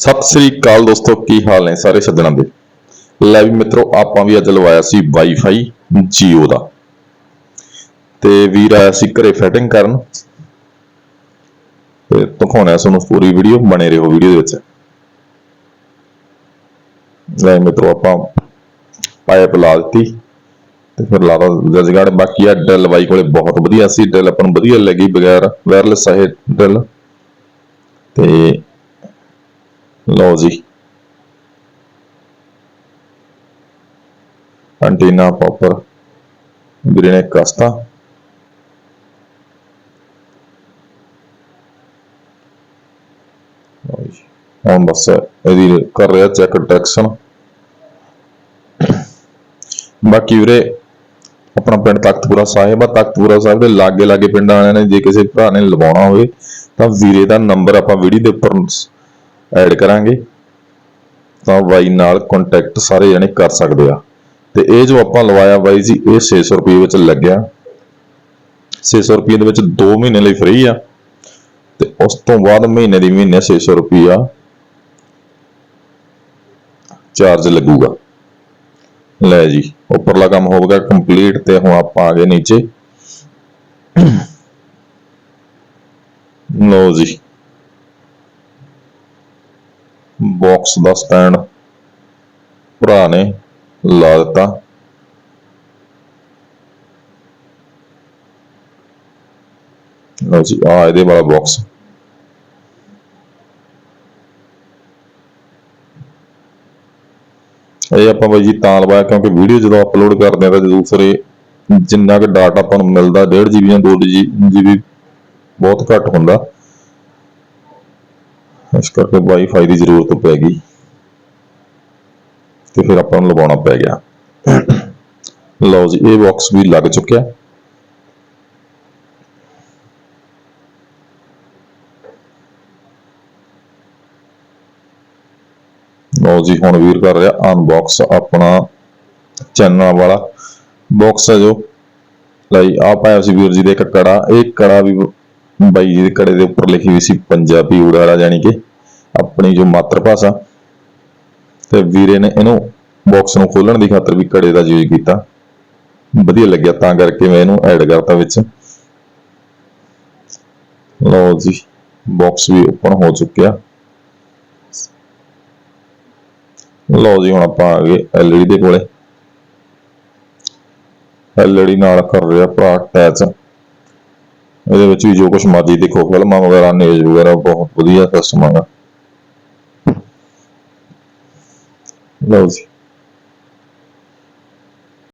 ਸਤਿ ਸ੍ਰੀ ਅਕਾਲ ਦੋਸਤੋ, ਕੀ ਹਾਲ ਨੇ ਸਾਰੇ ਸੱਜਣਾਂ ਦੇ? ਲੈ ਵੀ ਮਿੱਤਰੋ, ਆਪਾਂ ਵੀ ਅੱਜ ਲਵਾਇਆ ਸੀ ਵਾਈਫਾਈ Jio ਦਾ। ਤੇ ਵੀਰ ਆਇਆ ਸੀ ਘਰੇ ਫਿਟਿੰਗ ਕਰਨ। ਤੇ ਦਿਖਾਉਣਾ ਤੁਹਾਨੂੰ ਪੂਰੀ ਵੀਡੀਓ ਬਣੇ ਰਹੋ ਵੀਡੀਓ ਦੇ ਵਿੱਚ। ਲੈ ਮਿੱਤਰੋ, ਆਪਾਂ ਪਾਇਪ ਲਾ ਦਿੱਤੀ। ਤੇ ਫਿਰ ਲਾ ਦਾ ਜਗਾੜ ਬਾਕੀ ਆ ਡੈਲ ਵਾਈ ਕੋਲੇ ਬਹੁਤ ਵਧੀਆ ਸੀ। ਡੈਲ ਆਪਾਂ ਨੂੰ ਵਧੀਆ ਲੱਗੀ ਬਗੈਰ ਵਾਇਰਲੈਸ ਹੈ ਡੈਲ ਤੇ ਲਓ ਜੀ। ਐਂਟੀਨਾ ਪ੍ਰੋਪਰ ਵੀਰੇ ਨੇ ਕਸਤਾ ਹੁਣ ਬਸ ਇਹਦੀ ਕਰ ਰਿਹਾ ਚੈੱਕ ਡਿਟੈਕਸ਼ਨ ਬਾਕੀ ਵੀਰੇ, ਆਪਣਾ ਪਿੰਡ ਤਖਤਪੁਰਾ ਸਾਹਿਬ ਆ। ਤਖਤਪੁਰਾ ਸਾਹਿਬ ਦੇ ਲਾਗੇ ਲਾਗੇ ਪਿੰਡਾਂ ਵਾਲਿਆਂ ਨੇ ਜੇ ਕਿਸੇ ਭਰਾ ਨੇ ਲਵਾਉਣਾ ਹੋਵੇ, ਤਾਂ ਵੀਰੇ ਦਾ ਨੰਬਰ ਆਪਾਂ ਵੀਡੀਓ ਦੇ ਉੱਪਰ ਐਡ ਕਰਾਂਗੇ, ਤਾਂ ਬਾਈ ਨਾਲ ਕੰਟੈਕਟ ਸਾਰੇ ਜਣੇ ਕਰ ਸਕਦੇ ਆ। ਤੇ ਇਹ ਜੋ ਆਪਾਂ ਲਵਾਇਆ ਬਾਈ ਜੀ, ਇਹ 600 ਰੁਪਏ ਵਿੱਚ ਲੱਗਿਆ। 600 ਰੁਪਏ ਦੇ ਵਿੱਚ 2 ਮਹੀਨੇ ਲਈ ਫ੍ਰੀ ਆ। ਤੇ ਉਸ ਤੋਂ ਬਾਅਦ ਮਹੀਨੇ ਦੀ ਮਹੀਨੇ 600 ਰੁਪਿਆ ਚਾਰਜ ਲੱਗੂਗਾ। ਲੈ ਜੀ, ਉੱਪਰਲਾ ਕੰਮ ਹੋ ਗਿਆ ਕੰਪਲੀਟ ਤੇ ਹੁਣ ਆਪਾਂ ਆ ਗਏ ਨੀਚੇ। ਲਓ ਜੀ। ਬਾਕਸ ਦਾ ਸਟੈਂਡ ਭਰਾ ਨੇ ਲਾ ਦਿੱਤਾ। ਲਓ ਜੀ ਆ ਇਹਦੇ ਵਾਲਾ ਬਾਕਸ ਇਹ ਆਪਾਂ ਬਾਈ ਜੀ ਤਾਂ ਲਵਾਇਆ ਕਿਉਂਕਿ ਵੀਡੀਓ ਜਦੋਂ ਅਪਲੋਡ ਕਰਦੇ ਆ ਤਾਂ ਦੂਸਰੇ ਜਿੰਨਾ ਕੁ ਡਾਟਾ ਆਪਾਂ ਨੂੰ ਮਿਲਦਾ 1.5 GB ਜਾਂ 2 GB ਬਹੁਤ ਘੱਟ ਹੁੰਦਾ। ਇਸ ਕਰਕੇ ਵਾਈਫਾਈ ਦੀ ਜ਼ਰੂਰਤ ਪੈ ਗਈ ਤੇ ਫਿਰ ਆਪਾਂ ਨੂੰ ਲਵਾਉਣਾ ਪੈ ਗਿਆ। ਲਓ ਜੀ, ਇਹ ਬਾਕਸ ਵੀ ਲੱਗ ਚੁੱਕਿਆ। ਲਓ ਜੀ, ਹੁਣ ਵੀਰ ਕਰ ਰਿਹਾ ਅਨਬਾਕਸ ਆਪਣਾ ਚੈਨਲ ਵਾਲਾ। ਬਾਕਸ ਹੈ ਜੋ। ਲਈ ਆ ਪਾਇਆ ਸੀ ਵੀਰ ਜੀ ਦੇ ਇੱਕ ਕੜਾ। ਇਹ ਕੜਾ ਵੀ ਬਾਈ ਜੀ ਦੇ ਕੜੇ ਦੇ ਉੱਪਰ ਲਿਖੀ ਹੋਈ ਸੀ, ਪੰਜਾਬੀ ਉੜਾੜਾ ਯਾਨੀ ਕਿ ਆਪਣੀ ਜੋ ਮਾਤਰ ਭਾਸ਼ਾ ਤੇ ਵੀਰੇ ਨੇ ਇਹਨੂੰ ਬਾਕਸ ਨੂੰ ਖੋਲਣ ਦੀ ਖਾਤਰ ਵੀ ਕੜੇ ਦਾ ਯੂਜ਼ ਕੀਤਾ। ਵਧੀਆ ਲੱਗਿਆ ਤਾਂ ਕਰਕੇ ਮੈਂ ਇਹਨੂੰ ਐਡ ਕਰਤਾ ਵਿੱਚ। ਲਓ ਜੀ ਬਾਕਸ ਵੀ ਓਪਨ ਹੋ ਚੁੱਕਿਆ। ਲਓ ਜੀ, ਹੁਣ ਆਪਾਂ ਆ ਗਏ ਐਲਈਡੀ ਦੇ ਕੋਲੇ। ਐਲਈਡੀ ਨਾਲ ਕਰ ਰਿਹਾ ਭਰਾ ਅਟੈਚ ਇਹਦੇ ਵਿੱਚ ਵੀ ਜੋ ਕੁਝ ਮਰਜ਼ੀ ਦੇਖੋ, ਫਿਲਮਾਂ ਵਗੈਰਾ ਨਿਊਜ਼ ਵਗੈਰਾ ਬਹੁਤ ਵਧੀਆ ਸਿਸਟਮ ਹੈਗਾ ਲਓ ਜੀ